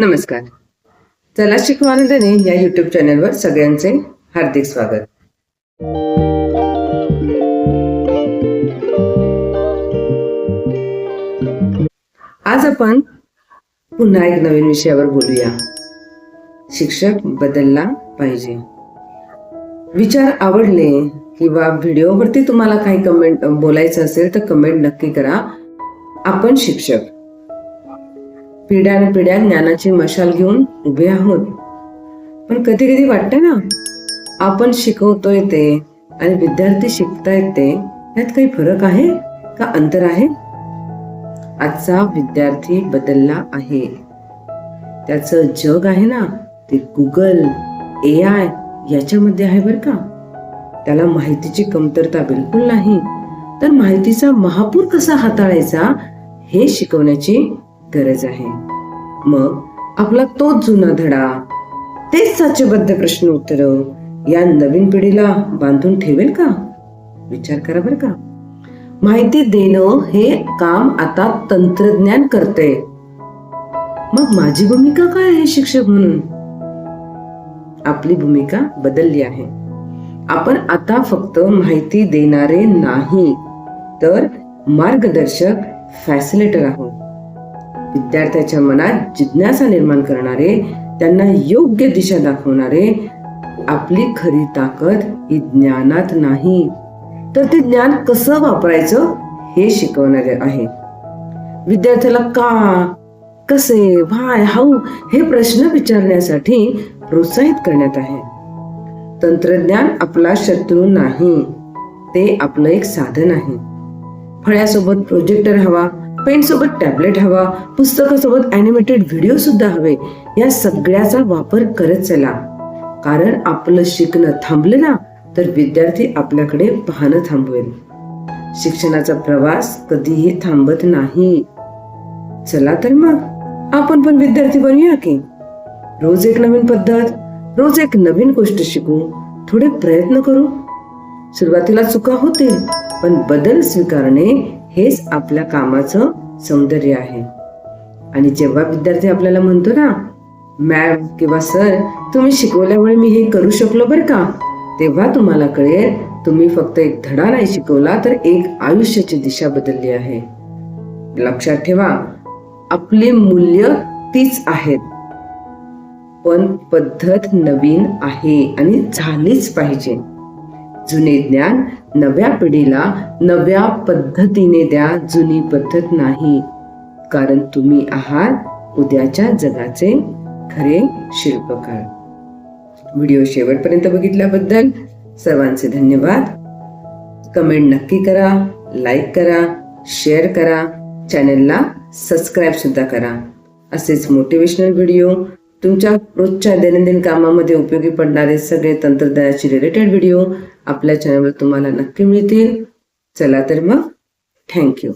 नमस्कार. चला शिकवा या युट्यूब चॅनलवर सगळ्यांचे हार्दिक स्वागत. आज आपण पुन्हा एक नवीन विषयावर बोलूया. शिक्षक बदलला पाहिजे. विचार आवडले किंवा व्हिडिओवरती तुम्हाला काही कमेंट बोलायचं असेल तर कमेंट नक्की करा. आपण शिक्षक. पिढ्यान पिढ्या ज्ञानाची मशाल घेऊन उभे आहोत. पण कधी कधी वाटतं ना आपण शिकवतोय ते आणि विद्यार्थी शिकतायत ते यात काही फरक आहे का अंतर आहे? आजचा विद्यार्थी बदलला आहे. त्याचं जग आहे ना ते गुगल ए आय याच्यामध्ये आहे बरं का. त्याला माहितीची कमतरता बिलकुल नाही. तर माहितीचा महापूर कसा हाताळायचा हे शिकवण्याची गरज आहे. मग आपला तोच जुना धडा. तेच साचेबद्ध प्रश्न उत्तर. या नवीन पिढीला बांधून ठेवेल का? विचार करा बरं का. माहिती देणं हे काम आता तंत्रज्ञान करते. मग माझी भूमिका काय आहे शिक्षक म्हणून? आपली भूमिका बदलली आहे. आपण आता फक्त माहिती देणारे नाही तर मार्गदर्शक फॅसिलेटर आहोत. विद्यार्थ्याच्या मनात जिज्ञासा निर्माण करणारे त्यांना योग्य दिशा दाखवणारे आपली खरी ताकद ही ज्ञानात नाही. तर ते ज्ञान कसं वापरायचं हे शिकवणारे आहे. विद्यार्थ्याला का कसे व्हाय हाऊ हे प्रश्न विचारण्यासाठी प्रोत्साहित करण्यात आहे. तंत्रज्ञान आपला शत्रू नाही ते आपलं एक साधन आहे. फळ्यासोबत प्रोजेक्टर हवा पेनसोबत टॅबलेट हवा पुस्तकासोबत अॅनिमेटेड व्हिडिओ सुद्धा हवे या सगळ्याचा वापर करत चला. कारण आपलं शिकणं थांबलं ना तर विद्यार्थी आपल्याकडे पाहणं थांबवेल. शिक्षणाचा प्रवास कधीही थांबत नाही. चला तर मग आपण पण विद्यार्थी बनूया की? रोज एक नवीन पद्धत रोज एक नवीन गोष्ट शिकू थोडे प्रयत्न करू. सुरुवातीला चुका होतील पण बदल स्वीकारणे हेच आपल्या कामाचं सौंदर्य आहे. आणि जेव्हा विद्यार्थी आपल्याला म्हणतो ना मॅम किंवा सर तुम्ही शिकवल्यामुळे मी हे करू शकलो बरं का? तेव्हा तुम्हाला कळेल तुम्ही फक्त एक धडा नाही शिकवला तर एक आयुष्याची दिशा बदलली आहे. लक्षात ठेवा आपली मूल्य तीच आहेत. पण पद्धत नवीन आहे आणि झालीच पाहिजे. जुने ज्ञान नव्या पिढीला नव्या पद्धतीने द्या जुनी पद्धत नाही. कारण तुम्ही आहात उद्याच्या जगाचे खरे शिल्पकार. व्हिडिओ शेवटपर्यंत बघितल्याबद्दल सर्वांचे धन्यवाद. कमेंट नक्की करा लाईक करा शेअर करा चॅनलला सबस्क्राईब सुद्धा करा. असेच मोटिवेशनल व्हिडिओ तुमच्या रोजच्या दैनंदिन कामामध्ये उपयोगी पडणारे सगळे तंत्रज्ञानाशी रिलेटेड व्हिडिओ आपल्या चॅनलवर तुम्हाला नक्की मिळतील. चला तर मग थँक्यू